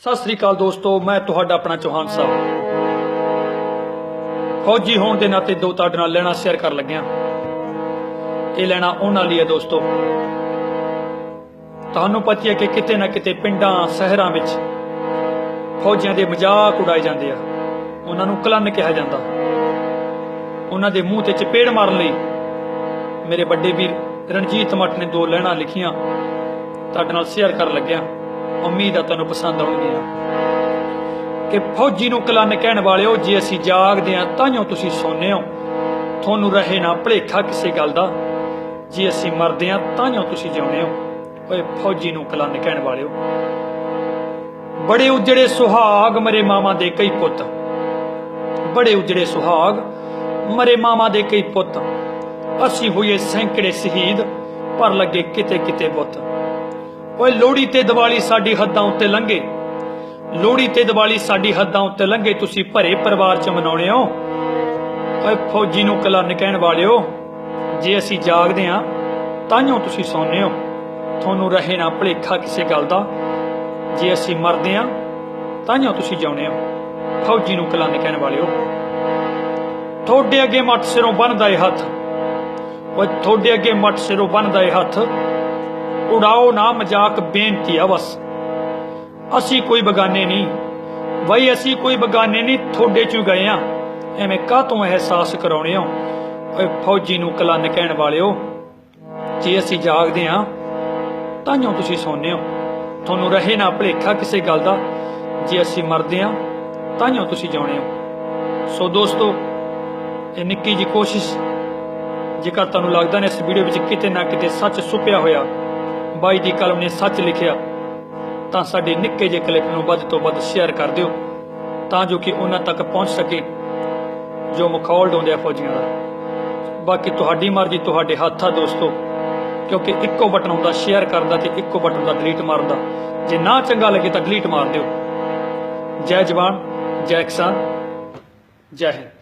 ਸਤਿ ਸ੍ਰੀ ਅਕਾਲ ਦੋਸਤੋ, ਮੈਂ ਤੁਹਾਡਾ ਆਪਣਾ ਚੌਹਾਨ ਸਾਹਿਬ। ਫੌਜੀ ਹੋਣ ਦੇ ਨਾਤੇ ਦੋ ਤੁਹਾਡੇ ਨਾਲ ਲੈਣਾ ਸ਼ੇਅਰ ਕਰਨ ਲੱਗਿਆ। ਇਹ ਲੈਣਾ ਉਹਨਾਂ ਲਈ ਹੈ ਦੋਸਤੋ। ਤੁਹਾਨੂੰ ਪਤਾ ਹੈ ਕਿ ਕਿਤੇ ਨਾ ਕਿਤੇ ਪਿੰਡਾਂ, ਸ਼ਹਿਰਾਂ ਵਿੱਚ ਫੌਜੀਆਂ ਦੇ ਮਜ਼ਾਕ ਉਡਾਏ ਜਾਂਦੇ ਆ। ਉਹਨਾਂ ਨੂੰ ਕਲੰਨ ਕਿਹਾ ਜਾਂਦਾ। ਉਹਨਾਂ ਦੇ ਮੂੰਹ ਤੇ ਚਪੇੜ ਮਾਰਨ ਲਈ ਮੇਰੇ ਵੱਡੇ ਵੀਰ ਰਣਜੀਤ ਮੱਟ ਨੇ ਦੋ ਲੈਣਾ ਲਿਖੀਆਂ। ਤੁਹਾਡੇ ਨਾਲ ਸ਼ੇਅਰ ਕਰਨ ਲੱਗਿਆ। ਉਮੀਦ ਆ ਤੁਹਾਨੂੰ ਪਸੰਦ ਆਉਣਗੀਆਂ। ਕਿ ਫੌਜੀ ਨੂੰ ਕਲੰਨ ਕਹਿਣ ਵਾਲਿਓ, ਜੇ ਅਸੀਂ ਜਾਗਦੇ ਆ ਤਾਂਿਓ ਤੁਸੀਂ ਸੌਂਦੇ ਹੋ। ਤੁਹਾਨੂੰ ਰਹੇ ਨਾ ਭਲੇਖਾ ਕਿਸੇ ਗੱਲ ਦਾ। ਜੇ ਅਸੀਂ ਮਰਦੇ ਆ ਤਾਂਿਓ ਤੁਸੀਂ ਜਿਉਂਦੇ ਹੋ। ਓਏ ਫੌਜੀ ਨੂੰ ਕਲੰਨ ਕਹਿਣ ਵਾਲਿਓ। ਬੜੇ ਉਜੜੇ ਸੁਹਾਗ ਮਰੇ ਮਾਮਾ ਦੇ ਕਈ ਪੁੱਤ। ਬੜੇ ਉਜੜੇ ਸੁਹਾਗ ਮਰੇ ਮਾਮਾ ਦੇ ਕਈ ਪੁੱਤ। ਅਸੀਂ ਹੋਏ ਸੈਂਕੜੇ ਸ਼ਹੀਦ, ਪਰ ਲੱਗੇ ਕਿਤੇ ਕਿਤੇ ਬੁੱਤ। ਓਏ ਲੋਹੜੀ ਤੇ ਦੀਵਾਲੀ ਸਾਡੀ ਹੱਦਾਂ ਉੱਤੇ ਲੰਘੇ। ਲੋਹੜੀ ਤੇ ਦੀਵਾਲੀ ਸਾਡੀ ਹੱਦਾਂ ਉੱਤੇ ਲੰਘੇ, ਤੁਸੀਂ ਭਰੇ ਪਰਿਵਾਰ ਚ ਮਨਾਉਣੇ ਹੋ। ਓਏ ਫੌਜੀ ਨੂੰ ਕਲੰਨ ਕਹਿਣ ਵਾਲਿਓ, ਜੇ ਅਸੀਂ ਜਾਗਦੇ ਆਂ ਤਾਂਿਓ ਤੁਸੀਂ ਸੌਂਦੇ ਹੋ। ਤੁਹਾਨੂੰ ਰਹੇ ਨਾ ਭਲੇਖਾ ਕਿਸੇ ਗੱਲ ਦਾ। ਜੇ ਅਸੀਂ ਮਰਦੇ ਆਂ ਤਾਂਿਓ ਤੁਸੀਂ ਜਿਉਂਦੇ ਹੋ। ਫੌਜੀ ਨੂੰ ਕਲੰਨ ਕਹਿਣ ਵਾਲਿਓ, ਤੁਹਾਡੇ ਅੱਗੇ ਮੱਟ ਸਿਰੋਂ ਬੰਨਦਾ ਏ ਹੱਥ। ਓਏ ਤੁਹਾਡੇ ਅੱਗੇ ਮੱਟ ਸਿਰੋਂ ਬੰਨਦਾ ਏ ਹੱਥ। ਉਡਾਓ ਨਾ ਮਜ਼ਾਕ, ਬੇਨਤੀ ਆ ਬਸ। ਅਸੀਂ ਕੋਈ ਬਗਾਨੇ ਨਹੀਂ। ਬਈ ਅਸੀਂ ਕੋਈ ਬਗਾਨੇ ਨਹੀਂ, ਤੁਹਾਡੇ ਚੋਂ ਗਏ ਆ। ਐਵੇਂ ਕਾਹਤੋਂ ਅਹਿਸਾਸ ਕਰਾਉਣੇ ਹੋ ਓਏ ਫੌਜੀ ਨੂੰ ਕਲੰਨ ਕਹਿਣ ਵਾਲਿਓ, ਜੇ ਅਸੀਂ ਜਾਗਦੇ ਆ ਤਾਂਿਓ ਤੁਸੀਂ ਸੌਂਦੇ ਹੋ ਤੁਹਾਨੂੰ ਰਹੇ ਨਾ ਭਲੇਖਾ ਕਿਸੇ ਗੱਲ ਦਾ। ਜੇ ਅਸੀਂ ਮਰਦੇ ਆ ਤਾਂਿਓ ਤੁਸੀਂ ਜਾਣੇ ਹੋ ਸੋ ਦੋਸਤੋ, ਇਹ ਨਿੱਕੀ ਜੀ ਕੋਸ਼ਿਸ਼, ਜੇਕਰ ਤੁਹਾਨੂੰ ਲੱਗਦਾ ਨੇ ਇਸ ਵੀਡੀਓ ਵਿੱਚ ਕਿਤੇ ਨਾ ਕਿਤੇ ਸੱਚ ਸੁਪਿਆ ਹੋਇਆ ਬਾਈ ਦੀ ਕਲਮ ਨੇ ਸੱਚ ਲਿਖਿਆ, ਤਾਂ ਸਾਡੇ ਨਿੱਕੇ ਜਿਹੇ ਕਲਿੱਪ ਨੂੰ ਵੱਧ ਤੋਂ ਵੱਧ ਸ਼ੇਅਰ ਕਰ ਦਿਓ, ਤਾਂ ਜੋ ਕਿ ਉਹਨਾਂ ਤੱਕ ਪਹੁੰਚ ਸਕੇ ਜੋ ਮੁਖੌਲ ਡਾਉਂਦੇ ਆ ਫੌਜੀਆਂ ਦਾ। ਬਾਕੀ ਤੁਹਾਡੀ ਮਰਜ਼ੀ, ਤੁਹਾਡੇ ਹੱਥ ਆ ਦੋਸਤੋ, ਕਿਉਂਕਿ ਇੱਕੋ ਬਟਨ ਹੁੰਦਾ ਸ਼ੇਅਰ ਕਰਨ ਦਾ ਤੇ ਇੱਕੋ ਬਟਨ ਦਾ ਡਿਲੀਟ ਮਾਰਨ ਦਾ ਜੇ ਨਾ ਚੰਗਾ ਲੱਗੇ ਤਾਂ ਡਿਲੀਟ ਮਾਰ ਦਿਓ। ਜੈ ਜਵਾਨ, ਜੈ ਕਿਸਾਨ, ਜੈ ਹਿੰਦ।